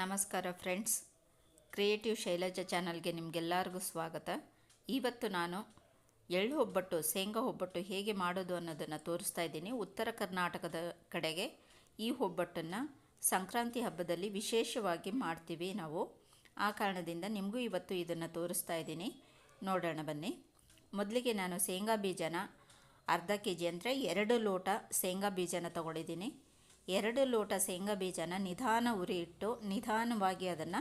ನಮಸ್ಕಾರ friends. Creative Shailaja ಚಾನಲ್ಗೆ ನಿಮಗೆಲ್ಲರಿಗೂ ಸ್ವಾಗತ. ಇವತ್ತು ನಾನು ಎಳ್ಳು ಒಬ್ಬಟ್ಟು, ಶೇಂಗಾ ಒಬ್ಬಟ್ಟು ಹೇಗೆ ಮಾಡೋದು ಅನ್ನೋದನ್ನು ತೋರಿಸ್ತಾ ಇದ್ದೀನಿ. ಉತ್ತರ ಕರ್ನಾಟಕದ ಕಡೆಗೆ ಈ ಒಬ್ಬಟ್ಟನ್ನು ಸಂಕ್ರಾಂತಿ ಹಬ್ಬದಲ್ಲಿ ವಿಶೇಷವಾಗಿ ಮಾಡ್ತೀವಿ ನಾವು. ಆ ಕಾರಣದಿಂದ ನಿಮಗೂ ಇವತ್ತು ಇದನ್ನು ತೋರಿಸ್ತಾ ಇದ್ದೀನಿ. ನೋಡೋಣ ಬನ್ನಿ. ಮೊದಲಿಗೆ ನಾನು ಶೇಂಗಾ ಬೀಜನ ಅರ್ಧ ಕೆ ಜಿ ಅಂದರೆ ಎರಡು ಲೋಟ ಶೇಂಗಾ ಬೀಜನ ತಗೊಂಡಿದ್ದೀನಿ. ಎರಡು ಲೋಟ ಶೇಂಗಾ ಬೀಜನ ನಿಧಾನ ಉರಿ ಇಟ್ಟು ನಿಧಾನವಾಗಿ ಅದನ್ನು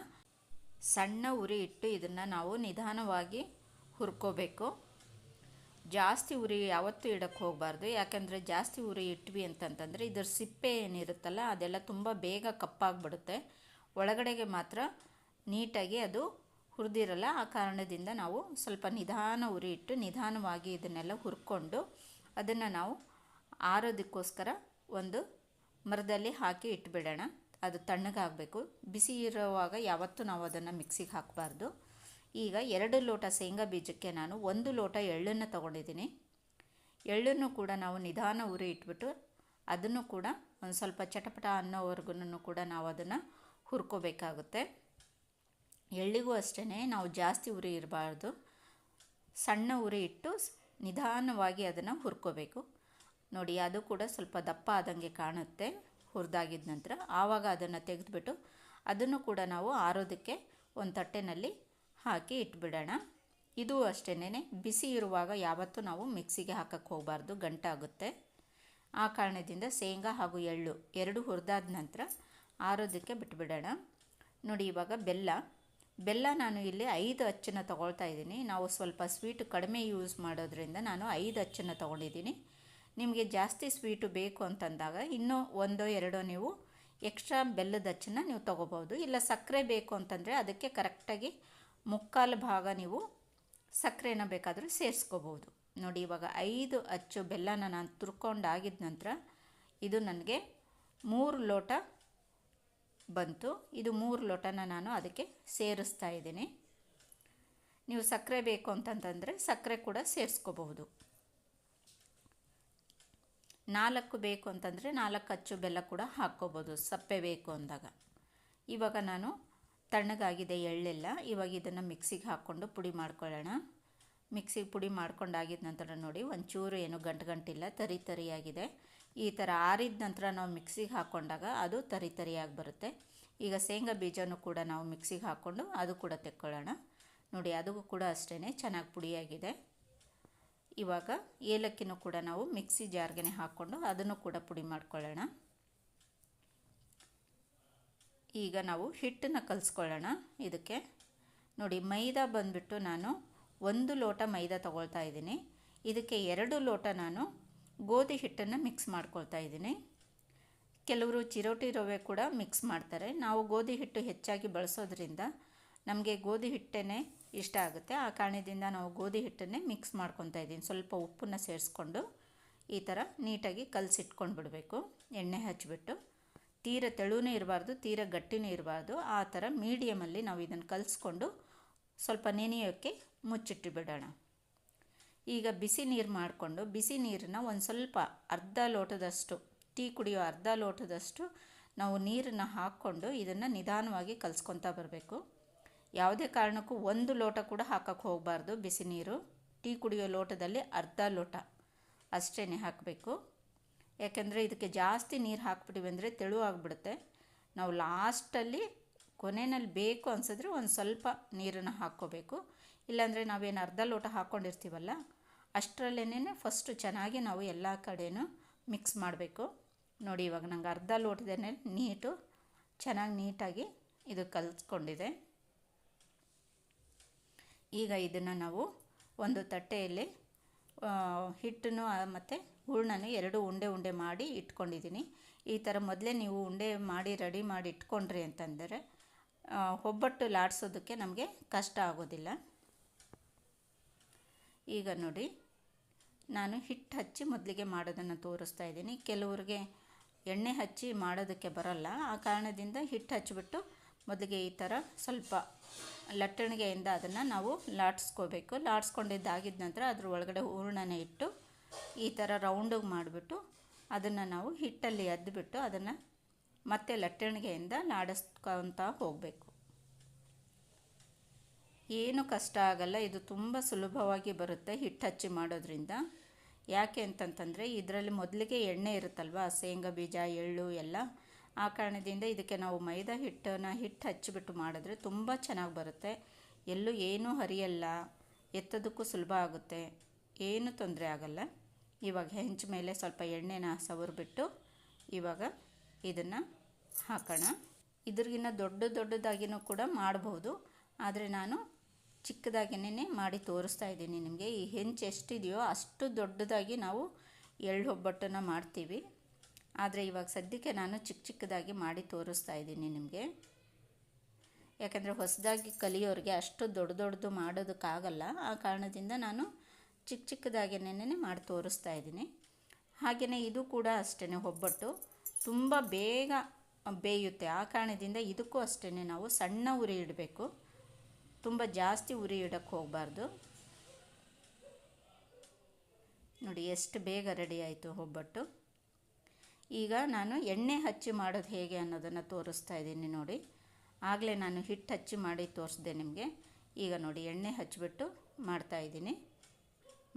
ಸಣ್ಣ ಉರಿ ಇಟ್ಟು ಇದನ್ನು ನಾವು ನಿಧಾನವಾಗಿ ಹುರ್ಕೋಬೇಕು. ಜಾಸ್ತಿ ಉರಿ ಯಾವತ್ತೂ ಇಡಕ್ಕೆ ಹೋಗಬಾರ್ದು. ಯಾಕಂದರೆ ಜಾಸ್ತಿ ಉರಿ ಇಟ್ವಿ ಅಂತಂತಂದರೆ ಇದರ ಸಿಪ್ಪೆ ಏನಿರುತ್ತಲ್ಲ, ಅದೆಲ್ಲ ತುಂಬ ಬೇಗ ಕಪ್ಪಾಗಿಬಿಡುತ್ತೆ. ಒಳಗಡೆಗೆ ಮಾತ್ರ ನೀಟಾಗಿ ಅದು ಹುರಿದಿರಲ್ಲ, ಆ ಕಾರಣದಿಂದ ನಾವು ಸ್ವಲ್ಪ ನಿಧಾನ ಉರಿ ಇಟ್ಟು ನಿಧಾನವಾಗಿ ಇದನ್ನೆಲ್ಲ ಹುರ್ಕೊಂಡು ಅದನ್ನು ನಾವು ಆರೋದಕ್ಕೋಸ್ಕರ ಒಂದು ಮರದಲ್ಲಿ ಹಾಕಿ ಇಟ್ಬಿಡೋಣ. ಅದು ತಣ್ಣಗಾಗಬೇಕು. ಬಿಸಿ ಇರುವಾಗ ಯಾವತ್ತೂ ನಾವು ಅದನ್ನು ಮಿಕ್ಸಿಗೆ ಹಾಕಬಾರ್ದು. ಈಗ ಎರಡು ಲೋಟ ಶೇಂಗಾ ಬೀಜಕ್ಕೆ ನಾನು ಒಂದು ಲೋಟ ಎಳ್ಳನ್ನು ತಗೊಂಡಿದ್ದೀನಿ. ಎಳ್ಳನ್ನು ಕೂಡ ನಾವು ನಿಧಾನ ಉರಿ ಇಟ್ಬಿಟ್ಟು ಅದನ್ನು ಕೂಡ ಒಂದು ಸ್ವಲ್ಪ ಚಟಪಟ ಅನ್ನೋವರೆಗೂ ಕೂಡ ನಾವು ಅದನ್ನು ಹುರ್ಕೋಬೇಕಾಗುತ್ತೆ. ಎಳ್ಳಿಗೂ ಅಷ್ಟೇ ನಾವು ಜಾಸ್ತಿ ಉರಿ ಇರಬಾರ್ದು. ಸಣ್ಣ ಉರಿ ಇಟ್ಟು ನಿಧಾನವಾಗಿ ಅದನ್ನು ಹುರ್ಕೋಬೇಕು. ನೋಡಿ, ಅದು ಕೂಡ ಸ್ವಲ್ಪ ದಪ್ಪ ಆದಂಗೆ ಕಾಣುತ್ತೆ, ಹುರಿದಾಗಿದ ನಂತರ. ಆವಾಗ ಅದನ್ನು ತೆಗೆದುಬಿಟ್ಟು ಅದನ್ನು ಕೂಡ ನಾವು ಆರೋದಕ್ಕೆ ಒಂದು ತಟ್ಟೆನಲ್ಲಿ ಹಾಕಿ ಇಟ್ಬಿಡೋಣ. ಇದು ಅಷ್ಟೇನೆ ಬಿಸಿ ಇರುವಾಗ ಯಾವತ್ತೂ ನಾವು ಮಿಕ್ಸಿಗೆ ಹಾಕಕ್ಕೆ ಹೋಗಬಾರ್ದು ಗಂಟಾಗುತ್ತೆ ಆ ಕಾರಣದಿಂದ ಶೇಂಗಾ ಹಾಗೂ ಎಳ್ಳು ಎರಡು ಹುರಿದಾದ ನಂತರ ಆರೋದಕ್ಕೆ ಬಿಟ್ಬಿಡೋಣ. ನೋಡಿ, ಇವಾಗ ಬೆಲ್ಲ. ಬೆಲ್ಲ ನಾನು ಇಲ್ಲಿ ಐದು ಅಚ್ಚನ್ನು ತೊಗೊಳ್ತಾ ಇದ್ದೀನಿ. ನಾವು ಸ್ವಲ್ಪ ಸ್ವೀಟ್ ಕಡಿಮೆ ಯೂಸ್ ಮಾಡೋದ್ರಿಂದ ನಾನು ಐದು ಅಚ್ಚನ್ನು ತೊಗೊಂಡಿದ್ದೀನಿ. ನಿಮಗೆ ಜಾಸ್ತಿ ಸ್ವೀಟು ಬೇಕು ಅಂತಂದಾಗ ಇನ್ನೂ ಒಂದೋ ಎರಡೋ ನೀವು ಎಕ್ಸ್ಟ್ರಾ ಬೆಲ್ಲದ ಅಚ್ಚನ್ನು ನೀವು ತೊಗೋಬೋದು ಇಲ್ಲ ಸಕ್ಕರೆ ಬೇಕು ಅಂತಂದರೆ ಅದಕ್ಕೆ ಕರೆಕ್ಟಾಗಿ ಮುಕ್ಕಾಲು ಭಾಗ ನೀವು ಸಕ್ಕರೆನ ಬೇಕಾದರೂ ಸೇರಿಸ್ಕೋಬೋದು ನೋಡಿ, ಇವಾಗ ಐದು ಅಚ್ಚು ಬೆಲ್ಲನ ನಾನು ತುರ್ಕೊಂಡಾಗಿದ್ದ ನಂತರ ಇದು ನನಗೆ ಮೂರು ಲೋಟ ಬಂತು. ಇದು ಮೂರು ಲೋಟನ ನಾನು ಅದಕ್ಕೆ ಸೇರಿಸ್ತಾ ಇದ್ದೀನಿ. ನೀವು ಸಕ್ಕರೆ ಬೇಕು ಅಂತಂತಂದರೆ ಸಕ್ಕರೆ ಕೂಡ ಸೇರಿಸ್ಕೋಬಹುದು. ನಾಲ್ಕು ಬೇಕು ಅಂತಂದರೆ ನಾಲ್ಕು ಅಚ್ಚು ಬೆಲ್ಲ ಕೂಡ ಹಾಕ್ಕೋಬೋದು. ಸಪ್ಪೆ ಬೇಕು ಅಂದಾಗ. ಇವಾಗ ನಾನು ತಣ್ಣಗಾಗಿದೆ ಎಳ್ಳೆಲ್ಲ ಇವಾಗ ಇದನ್ನು ಮಿಕ್ಸಿಗೆ ಹಾಕ್ಕೊಂಡು ಪುಡಿ ಮಾಡ್ಕೊಳ್ಳೋಣ. ಮಿಕ್ಸಿಗೆ ಪುಡಿ ಮಾಡ್ಕೊಂಡಾಗಿದ ನಂತರ ನೋಡಿ ಒಂಚೂರು ಏನು ಗಂಟು ಗಂಟಿಲ್ಲ, ತರಿ ತರಿಯಾಗಿದೆ. ಈ ಥರ ಆರಿದ ನಂತರ ನಾವು ಮಿಕ್ಸಿಗೆ ಹಾಕ್ಕೊಂಡಾಗ ಅದು ತರಿ ತರಿಯಾಗಿ ಬರುತ್ತೆ. ಈಗ ಶೇಂಗಾ ಬೀಜನೂ ಕೂಡ ನಾವು ಮಿಕ್ಸಿಗೆ ಹಾಕ್ಕೊಂಡು ಅದು ಕೂಡ ತೆಕ್ಕೊಳ್ಳೋಣ. ನೋಡಿ, ಅದು ಕೂಡ ಅಷ್ಟೇ ಚೆನ್ನಾಗಿ ಪುಡಿಯಾಗಿದೆ. ಇವಾಗ ಏಲಕ್ಕಿನೂ ಕೂಡ ನಾವು ಮಿಕ್ಸಿ ಜಾರ್ಗೆನೆ ಹಾಕ್ಕೊಂಡು ಅದನ್ನು ಕೂಡ ಪುಡಿ ಮಾಡ್ಕೊಳ್ಳೋಣ. ಈಗ ನಾವು ಹಿಟ್ಟನ್ನ ಕಲಿಸ್ಕೊಳ್ಳೋಣ. ಇದಕ್ಕೆ ನೋಡಿ ಮೈದಾ ಬಂದುಬಿಟ್ಟು ನಾನು ಒಂದು ಲೋಟ ಮೈದಾ ತಗೊಳ್ತಾ ಇದ್ದೀನಿ. ಇದಕ್ಕೆ ಎರಡು ಲೋಟ ನಾನು ಗೋಧಿ ಹಿಟ್ಟನ್ನು ಮಿಕ್ಸ್ ಮಾಡ್ಕೊಳ್ತಾ ಇದ್ದೀನಿ. ಕೆಲವರು ಚಿರೋಟಿ ರವೆ ಕೂಡ ಮಿಕ್ಸ್ ಮಾಡ್ತಾರೆ. ನಾವು ಗೋಧಿ ಹಿಟ್ಟು ಹೆಚ್ಚಾಗಿ ಬಳಸೋದ್ರಿಂದ ನಮಗೆ ಗೋಧಿ ಹಿಟ್ಟೇ ಇಷ್ಟ ಆಗುತ್ತೆ. ಆ ಕಾರಣದಿಂದ ನಾವು ಗೋಧಿ ಹಿಟ್ಟನ್ನೇ ಮಿಕ್ಸ್ ಮಾಡ್ಕೊತಾ ಇದ್ದೀನಿ. ಸ್ವಲ್ಪ ಉಪ್ಪನ್ನು ಸೇರಿಸ್ಕೊಂಡು ಈ ಥರ ನೀಟಾಗಿ ಕಲಸಿಟ್ಕೊಂಡು ಬಿಡಬೇಕು. ಎಣ್ಣೆ ಹಚ್ಚಿಬಿಟ್ಟು ತೀರ ತೆಳುವೇ ಇರಬಾರ್ದು, ತೀರ ಗಟ್ಟಿನೂ ಇರಬಾರ್ದು. ಆ ಥರ ಮೀಡಿಯಮಲ್ಲಿ ನಾವು ಇದನ್ನು ಕಲಿಸ್ಕೊಂಡು ಸ್ವಲ್ಪ ನೆನೆಯೋಕ್ಕೆ ಮುಚ್ಚಿಟ್ಟು ಬಿಡೋಣ. ಈಗ ಬಿಸಿ ನೀರು ಮಾಡಿಕೊಂಡು ಬಿಸಿ ನೀರನ್ನ ಒಂದು ಸ್ವಲ್ಪ ಅರ್ಧ ಲೋಟದಷ್ಟು, ಟೀ ಕುಡಿಯೋ ಅರ್ಧ ಲೋಟದಷ್ಟು ನಾವು ನೀರನ್ನು ಹಾಕ್ಕೊಂಡು ಇದನ್ನು ನಿಧಾನವಾಗಿ ಕಲಿಸ್ಕೊತಾ ಬರಬೇಕು. ಯಾವುದೇ ಕಾರಣಕ್ಕೂ ಒಂದು ಲೋಟ ಕೂಡ ಹಾಕೋಕ್ಕೆ ಹೋಗಬಾರ್ದು. ಬಿಸಿ ನೀರು. ಟೀ ಕುಡಿಯೋ ಲೋಟದಲ್ಲಿ ಅರ್ಧ ಲೋಟ ಅಷ್ಟೇ ಹಾಕಬೇಕು. ಯಾಕೆಂದರೆ ಇದಕ್ಕೆ ಜಾಸ್ತಿ ನೀರು ಹಾಕ್ಬಿಟ್ಟಿವಿ ಅಂದರೆ ತೆಳು ಆಗಿಬಿಡುತ್ತೆ. ನಾವು ಲಾಸ್ಟಲ್ಲಿ ಕೊನೆಯಲ್ಲಿ ಬೇಕು ಅನ್ಸಿದ್ರೆ ಒಂದು ಸ್ವಲ್ಪ ನೀರನ್ನು ಹಾಕ್ಕೋಬೇಕು. ಇಲ್ಲಾಂದರೆ ನಾವೇನು ಅರ್ಧ ಲೋಟ ಹಾಕ್ಕೊಂಡಿರ್ತೀವಲ್ಲ ಅಷ್ಟರಲ್ಲೇನೆ ಫಸ್ಟು ಚೆನ್ನಾಗಿ ನಾವು ಎಲ್ಲ ಕಡೆಯೂ ಮಿಕ್ಸ್ ಮಾಡಬೇಕು. ನೋಡಿ ಇವಾಗ ನಂಗೆ ಅರ್ಧ ಲೋಟದೇ ನೀಟು, ಚೆನ್ನಾಗಿ ನೀಟಾಗಿ ಇದು ಕಲಿಸ್ಕೊಂಡಿದೆ ಈಗ ಇದನ್ನು ನಾವು ಒಂದು ತಟ್ಟೆಯಲ್ಲಿ ಹಿಟ್ಟನ್ನು ಮತ್ತು ಹೂರ್ಣನ ಎರಡು ಉಂಡೆ ಉಂಡೆ ಮಾಡಿ ಇಟ್ಕೊಂಡಿದ್ದೀನಿ. ಈ ಥರ ಮೊದಲೇ ನೀವು ಉಂಡೆ ಮಾಡಿ ರೆಡಿ ಮಾಡಿ ಇಟ್ಕೊಂಡ್ರಿ ಅಂತಂದರೆ ಒಬ್ಬಟ್ಟು ಲಾಡಿಸೋದಕ್ಕೆ ನಮಗೆ ಕಷ್ಟ ಆಗೋದಿಲ್ಲ. ಈಗ ನೋಡಿ, ನಾನು ಹಿಟ್ಟು ಹಚ್ಚಿ ಮೊದಲಿಗೆ ಮಾಡೋದನ್ನು ತೋರಿಸ್ತಾ ಇದ್ದೀನಿ. ಕೆಲವ್ರಿಗೆ ಎಣ್ಣೆ ಹಚ್ಚಿ ಮಾಡೋದಕ್ಕೆ ಬರಲ್ಲ. ಆ ಕಾರಣದಿಂದ ಹಿಟ್ಟು ಹಚ್ಚಿಬಿಟ್ಟು ಮೊದಲಿಗೆ ಈ ಥರ ಸ್ವಲ್ಪ ಲಟ್ಟಣಿಗೆಯಿಂದ ಅದನ್ನು ನಾವು ಲಾಡಿಸ್ಕೋಬೇಕು ಲಾಡಿಸ್ಕೊಂಡಿದ್ದಾಗಿದ ನಂತರ ಅದ್ರ ಒಳಗಡೆ ಹೂರಣನ ಇಟ್ಟು ಈ ಥರ ರೌಂಡಿಗೆ ಮಾಡಿಬಿಟ್ಟು ಅದನ್ನು ನಾವು ಹಿಟ್ಟಲ್ಲಿ ಎದ್ದುಬಿಟ್ಟು ಅದನ್ನು ಮತ್ತೆ ಲಟ್ಟಣಿಗೆಯಿಂದ ಲಾಡಿಸ್ಕೊತ ಹೋಗಬೇಕು. ಏನು ಕಷ್ಟ ಆಗಲ್ಲ, ಇದು ತುಂಬ ಸುಲಭವಾಗಿ ಬರುತ್ತೆ ಹಿಟ್ಟು ಹಚ್ಚಿ ಮಾಡೋದ್ರಿಂದ. ಯಾಕೆ ಅಂತಂತಂದರೆ ಇದರಲ್ಲಿ ಮೊದಲಿಗೆ ಎಣ್ಣೆ ಇರುತ್ತಲ್ವ, ಶೇಂಗಾ ಬೀಜ, ಎಳ್ಳು ಎಲ್ಲ ಆ ಕಾರಣದಿಂದ ಇದಕ್ಕೆ ನಾವು ಮೈದಾ ಹಿಟ್ಟನ್ನು ಹಿಟ್ಟು ಹಚ್ಚಿಬಿಟ್ಟು ಮಾಡಿದ್ರೆ ತುಂಬ ಚೆನ್ನಾಗಿ ಬರುತ್ತೆ. ಎಲ್ಲೂ ಏನೂ ಹರಿಯಲ್ಲ. ಎತ್ತೋದಕ್ಕೂ ಸುಲಭ ಆಗುತ್ತೆ. ಏನೂ ತೊಂದರೆ ಆಗಲ್ಲ. ಇವಾಗ ಹೆಂಚು ಮೇಲೆ ಸ್ವಲ್ಪ ಎಣ್ಣೆನ ಸವರ್ಬಿಟ್ಟು ಇವಾಗ ಇದನ್ನು ಹಾಕೋಣ. ಇದ್ರಗಿನ್ನ ದೊಡ್ಡ ದೊಡ್ಡದಾಗಿನೂ ಕೂಡ ಮಾಡ್ಬೋದು. ಆದರೆ ನಾನು ಚಿಕ್ಕದಾಗಿನೇ ಮಾಡಿ ತೋರಿಸ್ತಾ ಇದ್ದೀನಿ ನಿಮಗೆ. ಈ ಹೆಂಚು ಎಷ್ಟಿದೆಯೋ ಅಷ್ಟು ದೊಡ್ಡದಾಗಿ ನಾವು ಎಳ್ಳು ಒಬ್ಬಟ್ಟನ್ನು ಮಾಡ್ತೀವಿ. ಆದರೆ ಇವಾಗ ಸದ್ಯಕ್ಕೆ ನಾನು ಚಿಕ್ಕ ಚಿಕ್ಕದಾಗಿ ಮಾಡಿ ತೋರಿಸ್ತಾ ಇದ್ದೀನಿ ನಿಮಗೆ. ಯಾಕಂದರೆ ಹೊಸದಾಗಿ ಕಲಿಯೋರಿಗೆ ಅಷ್ಟು ದೊಡ್ಡ ದೊಡ್ಡದು ಮಾಡೋದಕ್ಕಾಗಲ್ಲ. ಆ ಕಾರಣದಿಂದ ನಾನು ಚಿಕ್ಕ ಚಿಕ್ಕದಾಗಿನೇ ಮಾಡಿ ತೋರಿಸ್ತಾ ಇದ್ದೀನಿ. ಹಾಗೆಯೇ ಇದು ಕೂಡ ಅಷ್ಟೇ ಒಬ್ಬಟ್ಟು. ತುಂಬ ಬೇಗ ಬೇಯುತ್ತೆ. ಆ ಕಾರಣದಿಂದ ಇದಕ್ಕೂ ಅಷ್ಟೇ ನಾವು ಸಣ್ಣ ಉರಿ ಇಡಬೇಕು. ತುಂಬ ಜಾಸ್ತಿ ಉರಿ ಇಡೋಕ್ಕೆ ಹೋಗಬಾರ್ದು. ನೋಡಿ, ಎಷ್ಟು ಬೇಗ ರೆಡಿ ಆಯಿತು ಒಬ್ಬಟ್ಟು. ಈಗ ನಾನು ಎಣ್ಣೆ ಹಚ್ಚಿ ಮಾಡೋದು ಹೇಗೆ ಅನ್ನೋದನ್ನು ತೋರಿಸ್ತಾ ಇದ್ದೀನಿ ನೋಡಿ. ಆಗಲೇ ನಾನು ಹಿಟ್ಟು ಹಚ್ಚಿ ಮಾಡಿ ತೋರಿಸಿದೆ ನಿಮಗೆ. ಈಗ ನೋಡಿ, ಎಣ್ಣೆ ಹಚ್ಚಿಬಿಟ್ಟು ಮಾಡ್ತಾಯಿದ್ದೀನಿ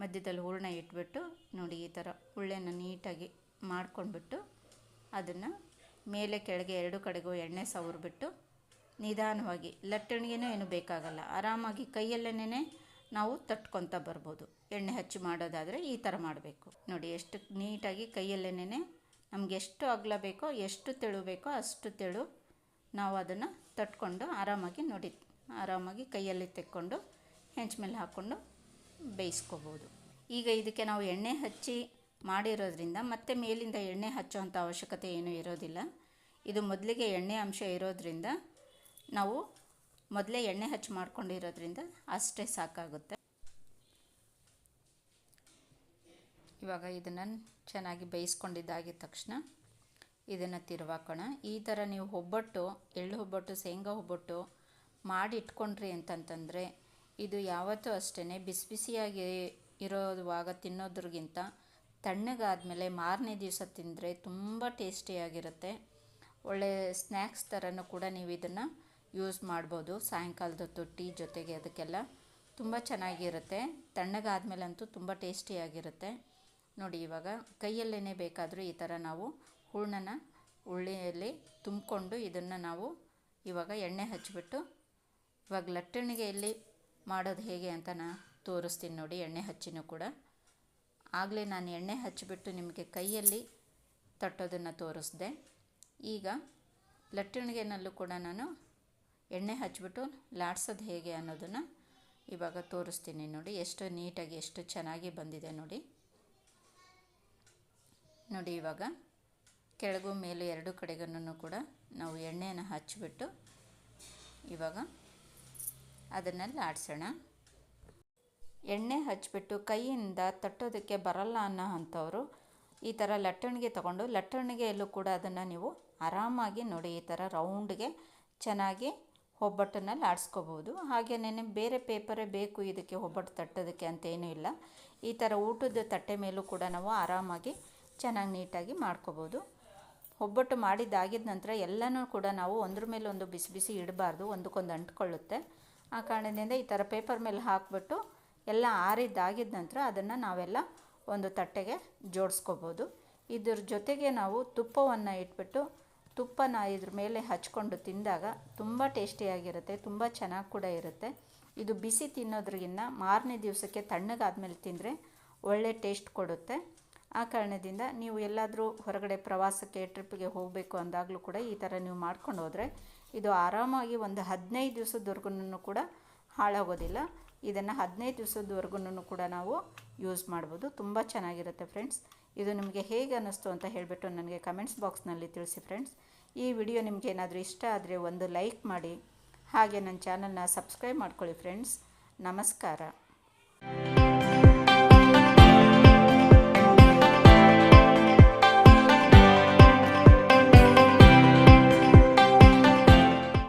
ಮಧ್ಯದಲ್ಲಿ ಹೂರಣ ಇಟ್ಬಿಟ್ಟು ನೋಡಿ ಈ ಥರ ಹುಳ್ಳೆನ ನೀಟಾಗಿ ಮಾಡ್ಕೊಂಡ್ಬಿಟ್ಟು ಅದನ್ನು ಮೇಲೆ ಕೆಳಗೆ ಎರಡು ಕಡೆಗೂ ಎಣ್ಣೆ ಸವರ್ಬಿಟ್ಟು ನಿಧಾನವಾಗಿ, ಲಟ್ಟಣಿಗೆನೂ ಏನು ಬೇಕಾಗಲ್ಲ, ಆರಾಮಾಗಿ ಕೈಯಲ್ಲೇನೇ ನಾವು ತಟ್ಕೊತ ಬರ್ಬೋದು. ಎಣ್ಣೆ ಹಚ್ಚಿ ಮಾಡೋದಾದರೆ ಈ ಥರ ಮಾಡಬೇಕು. ನೋಡಿ, ಎಷ್ಟು ನೀಟಾಗಿ ಕೈಯಲ್ಲೇನೆ ನಮ್ಗೆ ಎಷ್ಟು ಅಗಲ ಬೇಕೋ ಎಷ್ಟು ತೆಳು ಬೇಕೋ ಅಷ್ಟು ತೆಳು ನಾವು ಅದನ್ನು ತಟ್ಕೊಂಡು ಆರಾಮಾಗಿ ನೋಡಿ, ಆರಾಮಾಗಿ ಕೈಯಲ್ಲಿ ತೆಕ್ಕೊಂಡು ಹೆಂಚು ಮೇಲೆ ಹಾಕ್ಕೊಂಡು ಬೇಯಿಸ್ಕೋಬೋದು. ಈಗ ಇದಕ್ಕೆ ನಾವು ಎಣ್ಣೆ ಹಚ್ಚಿ ಮಾಡಿರೋದ್ರಿಂದ ಮತ್ತೆ ಮೇಲಿಂದ ಎಣ್ಣೆ ಹಚ್ಚೋವಂಥ ಅವಶ್ಯಕತೆ ಏನೂ ಇರೋದಿಲ್ಲ. ಇದು ಮೊದಲಿಗೆ ಎಣ್ಣೆ ಅಂಶ ಇರೋದ್ರಿಂದ ನಾವು ಮೊದಲೇ ಎಣ್ಣೆ ಹಚ್ಚಿ ಮಾಡ್ಕೊಂಡಿರೋದ್ರಿಂದ ಅಷ್ಟೇ ಸಾಕಾಗುತ್ತೆ. ಇವಾಗ ಇದನ್ನು ಚೆನ್ನಾಗಿ ಬೇಯಿಸ್ಕೊಂಡಿದ್ದಾಗಿದ ತಕ್ಷಣ ಇದನ್ನು ತಿರುವಾಕೋಣ. ಈ ಥರ ನೀವು ಒಬ್ಬಟ್ಟು, ಎಳ್ಳು ಒಬ್ಬಟ್ಟು, ಶೇಂಗಾ ಒಬ್ಬಟ್ಟು ಮಾಡಿ ಇಟ್ಕೊಂಡ್ರಿ ಅಂತಂತಂದರೆ ಇದು ಯಾವತ್ತೂ ಅಷ್ಟೇ ಬಿಸಿ ಬಿಸಿಯಾಗಿ ಇರೋವಾಗ ತಿನ್ನೋದ್ರಿಗಿಂತ ತಣ್ಣಗಾದಮೇಲೆ ಮಾರನೇ ದಿವಸ ತಿಂದರೆ ತುಂಬ ಟೇಸ್ಟಿಯಾಗಿರುತ್ತೆ ಒಳ್ಳೆ ಸ್ನ್ಯಾಕ್ಸ್ ಥರನೂ ಕೂಡ ನೀವು ಇದನ್ನು ಯೂಸ್ ಮಾಡ್ಬೋದು. ಸಾಯಂಕಾಲದ ಹೊತ್ತು ಟೀ ಜೊತೆಗೆ ಅದಕ್ಕೆಲ್ಲ ತುಂಬ ಚೆನ್ನಾಗಿರುತ್ತೆ. ತಣ್ಣಗಾದ್ಮೇಲಂತೂ ತುಂಬ ಟೇಸ್ಟಿಯಾಗಿರುತ್ತೆ. ನೋಡಿ, ಇವಾಗ ಕೈಯಲ್ಲೇ ಬೇಕಾದರೂ ಈ ಥರ ನಾವು ಹೂರ್ಣನ ಉಳ್ಳಿಯಲ್ಲಿ ತುಂಬಿಕೊಂಡು ಇದನ್ನು ನಾವು ಇವಾಗ ಎಣ್ಣೆ ಹಚ್ಚಿಬಿಟ್ಟು ಇವಾಗ ಲಟ್ಟಣಿಗೆಯಲ್ಲಿ ಮಾಡೋದು ಹೇಗೆ ಅಂತ ನಾನು ತೋರಿಸ್ತೀನಿ ನೋಡಿ, ಎಣ್ಣೆ ಹಚ್ಚಿನೂ ಕೂಡ. ಆಗಲೇ ನಾನು ಎಣ್ಣೆ ಹಚ್ಚಿಬಿಟ್ಟು ನಿಮಗೆ ಕೈಯಲ್ಲಿ ತಟ್ಟೋದನ್ನು ತೋರಿಸ್ದೆ. ಈಗ ಲಟ್ಟಣಿಗೆನಲ್ಲೂ ಕೂಡ ನಾನು ಎಣ್ಣೆ ಹಚ್ಚಿಬಿಟ್ಟು ಲಾಡ್ಸೋದು ಹೇಗೆ ಅನ್ನೋದನ್ನು ಇವಾಗ ತೋರಿಸ್ತೀನಿ ನೋಡಿ, ಎಷ್ಟು ನೀಟಾಗಿ ಎಷ್ಟು ಚೆನ್ನಾಗಿ ಬಂದಿದೆ ನೋಡಿ. ನೋಡಿ ಇವಾಗ ಕೆಳಗು ಮೇಲೆ ಎರಡು ಕಡೆಗನ್ನು ಕೂಡ ನಾವು ಎಣ್ಣೆಯನ್ನು ಹಚ್ಚಿಬಿಟ್ಟು ಇವಾಗ ಅದನ್ನು ಆಡಿಸೋಣ. ಎಣ್ಣೆ ಹಚ್ಚಿಬಿಟ್ಟು ಕೈಯಿಂದ ತಟ್ಟೋದಕ್ಕೆ ಬರಲ್ಲ ಅನ್ನೋ ಅಂಥವರು ಈ ಥರ ಲಟ್ಟಣಿಗೆ ತಗೊಂಡು ಲಟ್ಟಣಿಗೆಯಲ್ಲೂ ಕೂಡ ಅದನ್ನು ನೀವು ಆರಾಮಾಗಿ ನೋಡಿ ಈ ಥರ ರೌಂಡ್ಗೆ ಚೆನ್ನಾಗಿ ಒಬ್ಬಟ್ಟನ್ನಲ್ಲಿ ಆಡಿಸ್ಕೋಬೋದು. ಹಾಗೆಯೇ ಬೇರೆ ಪೇಪರೇ ಬೇಕು ಇದಕ್ಕೆ ಒಬ್ಬಟ್ಟು ತಟ್ಟೋದಕ್ಕೆ ಅಂತೇನೂ ಇಲ್ಲ. ಈ ಥರ ಊಟದ ತಟ್ಟೆ ಮೇಲೂ ಕೂಡ ನಾವು ಆರಾಮಾಗಿ ಚೆನ್ನಾಗಿ ನೀಟಾಗಿ ಮಾಡ್ಕೋಬೋದು. ಒಬ್ಬಟ್ಟು ಮಾಡಿದ್ದಾಗಿದ ನಂತರ ಎಲ್ಲನೂ ಕೂಡ ನಾವು ಒಂದ್ರ ಮೇಲೆ ಒಂದು ಬಿಸಿ ಬಿಸಿ ಇಡಬಾರ್ದು, ಒಂದಕ್ಕೊಂದು ಅಂಟ್ಕೊಳ್ಳುತ್ತೆ. ಆ ಕಾರಣದಿಂದ ಈ ಥರ ಪೇಪರ್ ಮೇಲೆ ಹಾಕಿಬಿಟ್ಟು ಎಲ್ಲ ಆರಿದ್ದಾಗಿದ ನಂತರ ಅದನ್ನು ನಾವೆಲ್ಲ ಒಂದು ತಟ್ಟೆಗೆ ಜೋಡಿಸ್ಕೋಬೋದು. ಇದ್ರ ಜೊತೆಗೆ ನಾವು ತುಪ್ಪವನ್ನು ಇಟ್ಬಿಟ್ಟು ತುಪ್ಪನ ಇದ್ರ ಮೇಲೆ ಹಚ್ಕೊಂಡು ತಿಂದಾಗ ತುಂಬ ಟೇಸ್ಟಿಯಾಗಿರುತ್ತೆ ತುಂಬ ಚೆನ್ನಾಗಿ ಕೂಡ ಇರುತ್ತೆ. ಇದು ಬಿಸಿ ತಿನ್ನೋದ್ರಿಗಿಂತ ಮಾರನೇ ದಿವಸಕ್ಕೆ ತಣ್ಣಗಾದ್ಮೇಲೆ ತಿಂದರೆ ಒಳ್ಳೆ ಟೇಸ್ಟ್ ಕೊಡುತ್ತೆ. ಆ ಕಾರಣದಿಂದ ನೀವು ಎಲ್ಲಾದರೂ ಹೊರಗಡೆ ಪ್ರವಾಸಕ್ಕೆ ಟ್ರಿಪ್ಗೆ ಹೋಗಬೇಕು ಅಂದಾಗಲೂ ಕೂಡ ಈ ಥರ ನೀವು ಮಾಡ್ಕೊಂಡು ಹೋದರೆ ಇದು ಆರಾಮಾಗಿ ಒಂದು ಹದಿನೈದು ದಿವಸದವರೆಗೂ ಕೂಡ ಹಾಳಾಗೋದಿಲ್ಲ. ಇದನ್ನು ಹದಿನೈದು ದಿವಸದವರೆಗೂ ಕೂಡ ನಾವು ಯೂಸ್ ಮಾಡ್ಬೋದು. ತುಂಬ ಚೆನ್ನಾಗಿರುತ್ತೆ ಫ್ರೆಂಡ್ಸ್. ಇದು ನಿಮಗೆ ಹೇಗೆ ಅನ್ನಿಸ್ತು ಅಂತ ಹೇಳಿಬಿಟ್ಟು ನನಗೆ ಕಮೆಂಟ್ಸ್ ಬಾಕ್ಸ್ನಲ್ಲಿ ತಿಳಿಸಿ ಫ್ರೆಂಡ್ಸ್. ಈ ವಿಡಿಯೋ ನಿಮಗೆ ಏನಾದರೂ ಇಷ್ಟ ಆದರೆ ಒಂದು ಲೈಕ್ ಮಾಡಿ. ಹಾಗೆ ನನ್ನ ಚಾನಲ್ನ ಸಬ್ಸ್ಕ್ರೈಬ್ ಮಾಡ್ಕೊಳ್ಳಿ ಫ್ರೆಂಡ್ಸ್. ನಮಸ್ಕಾರ.